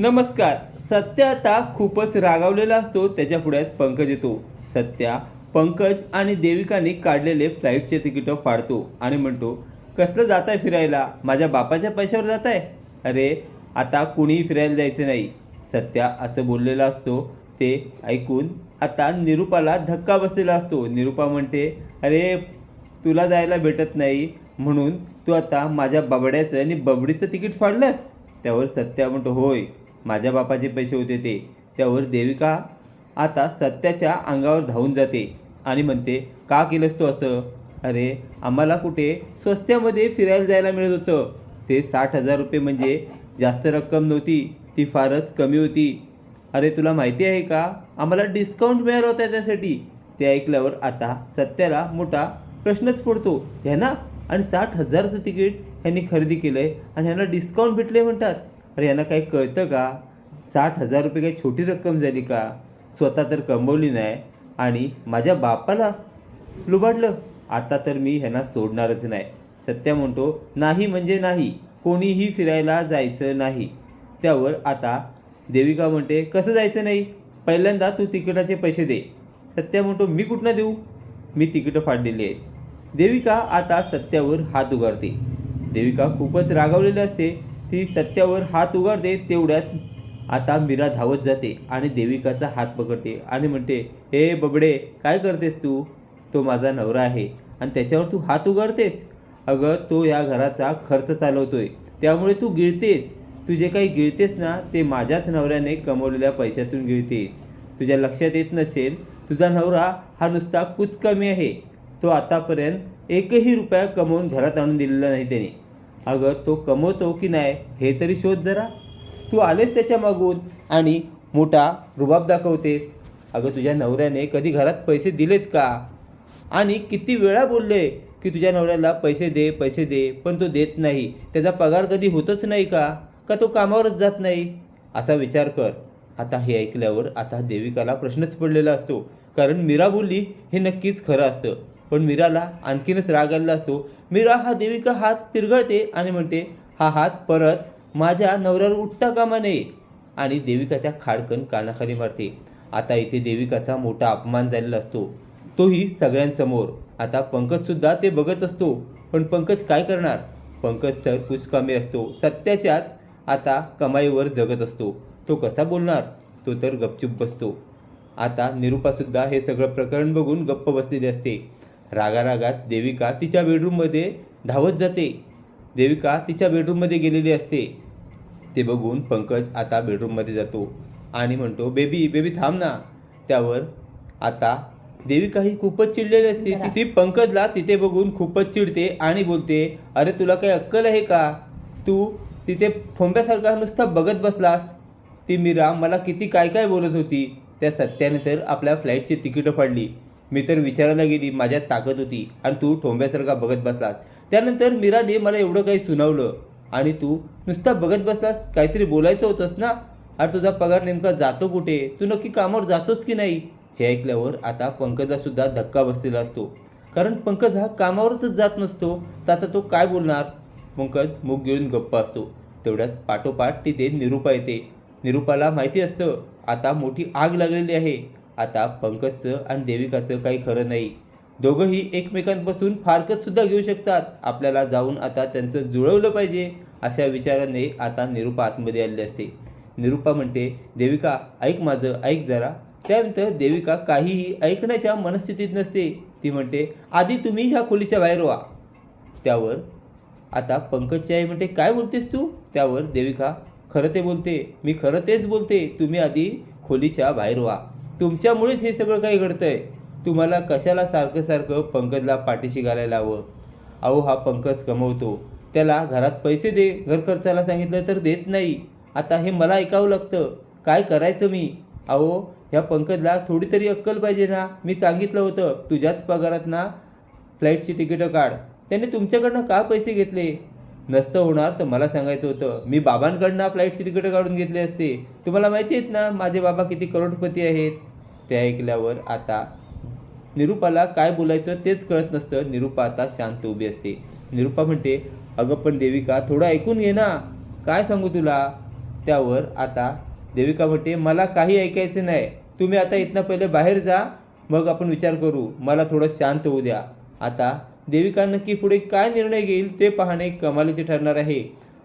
नमस्कार. सत्य आता खूपच रागावलेला असतो त्याच्या पुढ्यात पंकज येतो. सत्या पंकज आणि देविकाने काढलेले फ्लाईटचे तिकीट फाडतो आणि म्हणतो कसलं जात आहे फिरायला? माझ्या बापाच्या पैशावर जात आहे अरे आता कुणीही फिरायला जायचं नाही. सत्या असं बोललेला असतो. ते ऐकून आता निरुपाला धक्का बसलेला असतो. निरुपा म्हणते अरे तुला जायला भेटत नाही. म्हणून तू आता माझ्या बाबड्याचं आणि बबडीचं तिकीट फाडलंस? त्यावर सत्या म्हणतो होय. माझ्या बापाचे पैसे होते ते. त्यावर देविका आता सत्याच्या अंगावर धावून जाते आणि म्हणते का केलंस तू असं? अरे आम्हाला कुठे स्वस्त्यामध्ये फिरायला जायला मिळत होतं. ते साठ हजार रुपये म्हणजे जास्त रक्कम नव्हती. ती फारच कमी होती. अरे तुला माहिती आहे का? आम्हाला डिस्काउंट मिळाला होता त्यासाठी. ते ऐकल्यावर आता सत्याला मोठा प्रश्नच पडतो. ह्यांना आणि साठ हजारचं तिकीट ह्यांनी खरेदी केलं आहे आणि ह्यांना डिस्काउंट भेटले म्हणतात. अरे यांना काही कळतं का? साठ हजार रुपये काही छोटी रक्कम झाली का? स्वतः तर कमवली नाही आणि माझ्या बापाला लुबाडलं. आता तर मी ह्यांना सोडणारच नाही. सत्या म्हणतो नाही म्हणजे नाही कोणीही फिरायला जायचं नाही. त्यावर आता देविका म्हणते कसं जायचं नाही? पहिल्यांदा तू तिकिटाचे पैसे दे. सत्या म्हणतो मी कुठनं देऊ? मी तिकीटं फाडलेली आहेत देविका आता सत्यावर हात उगारते. देविका खूपच रागावलेली असते. ती सत्यावर हात उगारते तेवढ्यात आता मीरा धावत जाते आणि देविकाचा हात पकडते आणि म्हणते हे बबडे काय करतेस तू? तो माझा नवरा आहे आणि त्याच्यावर तू हात उगारतेस? अगं तो या घराचा खर्च चालवतोय त्यामुळे तू गिळतेस. तू जे काही गिळतेस ना ते माझ्याच नवऱ्याने कमवलेल्या पैशातून गिळतेस. तुझ्या लक्षात येत नसेल तुझा नवरा हा नुसता कुच कमी आहे. तो आतापर्यंत एकही रुपया कमवून घरात आणून दिलेला नाही त्याने. अगं तो कमवतो की नाही हे तरी शोध जरा. तू आलेस त्याच्या मागून आणि मोठा रुबाब दाखवतेस. अगं तुझ्या नवऱ्याने कधी घरात पैसे दिलेत का? आणि किती वेळा बोलले की तुझ्या नवऱ्याला पैसे दे पैसे दे पण तो देत नाही. त्याचा पगार कधी होतच नाही का? का तो कामावरच जात नाही? असा विचार कर. आता हे ऐकल्यावर आता देविकाला प्रश्नच पडलेला असतो. कारण मीरा बोलली हे नक्कीच खरं असतं. पण मीराला आणखीनच राग आलेला असतो. मीरा हा देविका हात पिरगळते आणि म्हणते हा हात परत माझ्या नवऱ्यावर उठता कामा नये. आणि देविकाच्या खाडकन कानाखाली मारते. आता इथे देविकाचा मोठा अपमान झालेला असतो. तोही सगळ्यांसमोर. आता पंकजसुद्धा ते बघत असतो. पण पंकज काय करणार? पंकज तर कुछ कमी असतो. सत्याच्याच आता कमाईवर जगत असतो. तो कसा बोलणार? तो तर गपचूप बसतो. आता निरुपासुद्धा हे सगळं प्रकरण बघून गप्प बसलेली असते. रागारागात देविका तिच्या बेडरूममध्ये धावत जाते. देविका तिच्या बेडरूममध्ये गेलेली असते. ते बघून पंकज आता बेडरूममध्ये जातो आणि म्हणतो बेबी बेबी थांब ना. त्यावर आता देविका ही खूपच चिडलेली असते. जरा. ती पंकजला तिथे बघून खूपच चिडते आणि बोलते अरे तुला काही अक्कल आहे का? तू तिथे ठोंब्यासारखा नुसता बघत बसलास. ती मीरा मला किती काय काय बोलत होती. त्या सत्याने तर आपल्या फ्लाईटची तिकीटं फाडली. मी तर विचारायला गेली माझ्यात ताकद होती आणि तू ठोंब्यासारखा बघत बसलास. त्यानंतर मीराने मला एवढं काही सुनावलं आणि तू नुसता बघत बसलास काहीतरी बोलायचं होतंस ना? अरे तुझा पगार नेमका जातो कुठे? तू नक्की कामावर जातोस की नाही? हे ऐकल्यावर आता पंकजासुद्धा धक्का बसलेला असतो. कारण पंकज हा कामावरच जात नसतो तर आता तो काय बोलणार? पंकज मुख गिळून गप्प असतो. तेवढ्यात पाठोपाठ तिथे निरूपा येते. निरुपाला माहिती असतं आता मोठी आग लागलेली आहे. आता पंकजचं आणि देविकाचं काही खरं नाही. दोघंही एकमेकांपासून फारकतसुद्धा घेऊ शकतात. आपल्याला जाऊन आता त्यांचं जुळवलं पाहिजे अशा विचाराने आता निरुपा आतमध्ये आलेली असते. निरुपा म्हणते देविका ऐक माझं ऐक जरा. त्यानंतर देविका काहीही ऐकण्याच्या मनस्थितीत नसते. ती म्हणते आधी तुम्ही ह्या खोलीच्या बाहेर व्हा. त्यावर आता पंकजची आई म्हणते काय बोलतेस तू? त्यावर देविका खरं ते बोलते. मी खरं तेच बोलते. तुम्ही आधी खोलीच्या बाहेर व्हा. तुमच्यामुळेच हे सगळं काही घडतंय. तुम्हाला कशाला सारखं सारखं पंकजला पाठीशी घालायला हवं अहो हा पंकज कमवतो. त्याला घरात पैसे दे. घर खर्चाला सांगितलं तर देत नाही. आता हे मला ऐकावं लागतं. काय करायचं मी? अहो ह्या पंकजला थोडी तरी अक्कल पाहिजे ना. मी सांगितलं होतं तुझ्याच पगारात ना फ्लाईटची तिकीटं काढ. त्याने तुमच्याकडनं का पैसे घेतले? नसतं होणार तर मला सांगायचं होतं. मी बाबांकडनं फ्लाईटची तिकीटं काढून घेतली असते. तुम्हाला माहिती आहेत ना माझे बाबा किती करोडपती आहेत. ते ऐकल्यावर आता निरुपाला काय बोलायचं तेच कळत नसतं. निरुपा आता शांत उभी असते. निरुपा म्हणते अगं पण देविका थोडं ऐकून घे ना. काय सांगू तुला? त्यावर आता देविका म्हणते मला काही ऐकायचं नाही. तुम्ही आता इथनं पहिले बाहेर जा. मग आपण विचार करू. मला थोडं शांत होऊ द्या. आता देविका नक्की पुढे काय निर्णय घेईल ते पाहणे कमालीचे ठरणार आहे.